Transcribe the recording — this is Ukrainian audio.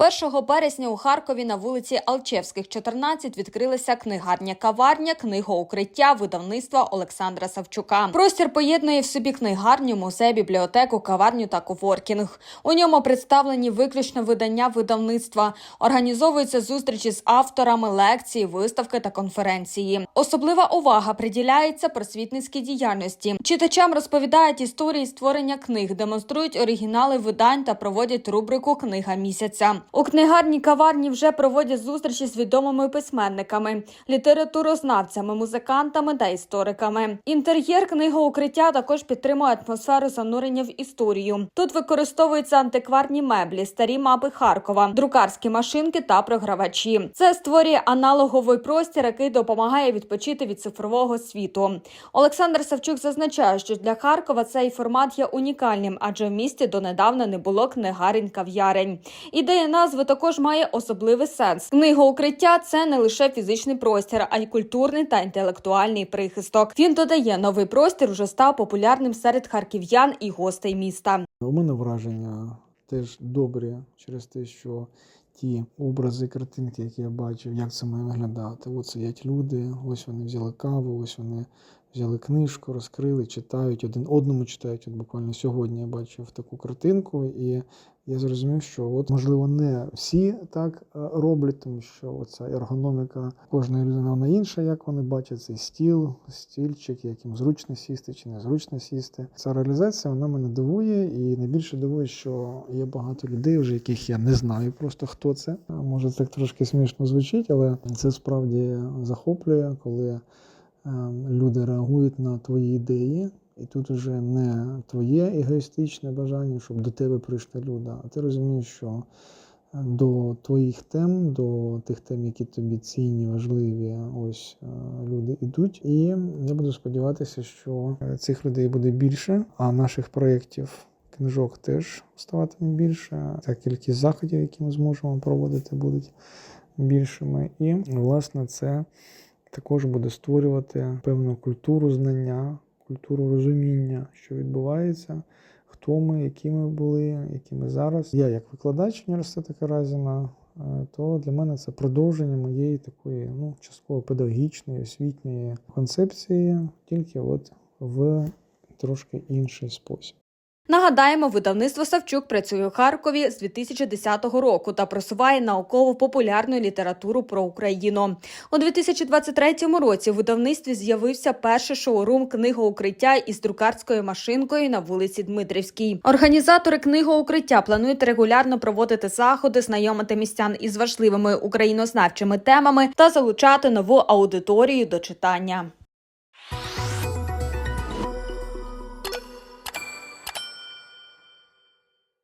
1 березня у Харкові на вулиці Алчевських, 14 відкрилася книгарня каварня, книгоукриття видавництва Олександра Савчука. Простір поєднує в собі книгарню, музей, бібліотеку, каварню та коворкінг. У ньому представлені виключно видання видавництва. Організовуються зустрічі з авторами, лекції, виставки та конференції. Особлива увага приділяється просвітницькій діяльності. Читачам розповідають історії створення книг, демонструють оригінали видань та проводять рубрику Книга місяця. У книгарні каварні вже проводять зустрічі з відомими письменниками, літературознавцями, музикантами та істориками. Інтер'єр книгоукриття також підтримує атмосферу занурення в історію. Тут використовуються антикварні меблі, старі мапи Харкова, друкарські машинки та програвачі. Це створює аналоговий простір, який допомагає відпочити від цифрового світу. Олександр Савчук зазначає, що для Харкова цей формат є унікальним, адже в місті донедавна не було книгарень кав'ярень. Ідея назви також має особливий сенс. Книгоукриття це не лише фізичний простір, а й культурний та інтелектуальний прихисток. Він додає, новий простір вже став популярним серед харків'ян і гостей міста. У мене враження теж добрі через те, що ті образи, картинки, які я бачив, як це має виглядати. От сидять люди, ось вони взяли каву, ось вони взяли книжку, розкрили, читають, один одному читають. От буквально сьогодні я бачив таку картинку, і я зрозумів, що от можливо не всі так е, роблять, тому що оця ергономіка кожної людини вона інша, як вони бачать цей стіл, стільчик, як їм зручно сісти чи незручно сісти. Ця реалізація вона мене дивує, і найбільше дивує, що є багато людей, вже яких я не знаю просто хто це. Може, це трошки смішно звучить, але це справді захоплює, коли люди реагують на твої ідеї. І тут уже не твоє егоїстичне бажання, щоб до тебе прийшли люди, а ти розумієш, що е, до твоїх тем, до тих тем, які тобі цінні, важливі, ось е, люди йдуть. І я буду сподіватися, що е, цих людей буде більше, а наших проєктів. Книжок теж ставатиме більше. Та кількість заходів, які ми зможемо проводити, будуть більшими. І, власне, це також буде створювати певну культуру знання, культуру розуміння, що відбувається, хто ми, які ми були, які ми зараз. Я, як викладач університету Каразіна, е, то для мене це продовження моєї такої ну, частково педагогічної, освітньої концепції, тільки от в трошки інший спосіб. Нагадаємо, видавництво Савчук працює у Харкові з 2010 року та просуває науково-популярну літературу про Україну. У 2023 році в видавництві з'явився перший шоурум книгоукриття із друкарською машинкою на вулиці Дмитрівській. Організатори книгоукриття планують регулярно проводити заходи, знайомити містян із важливими українознавчими темами та залучати нову аудиторію до читання.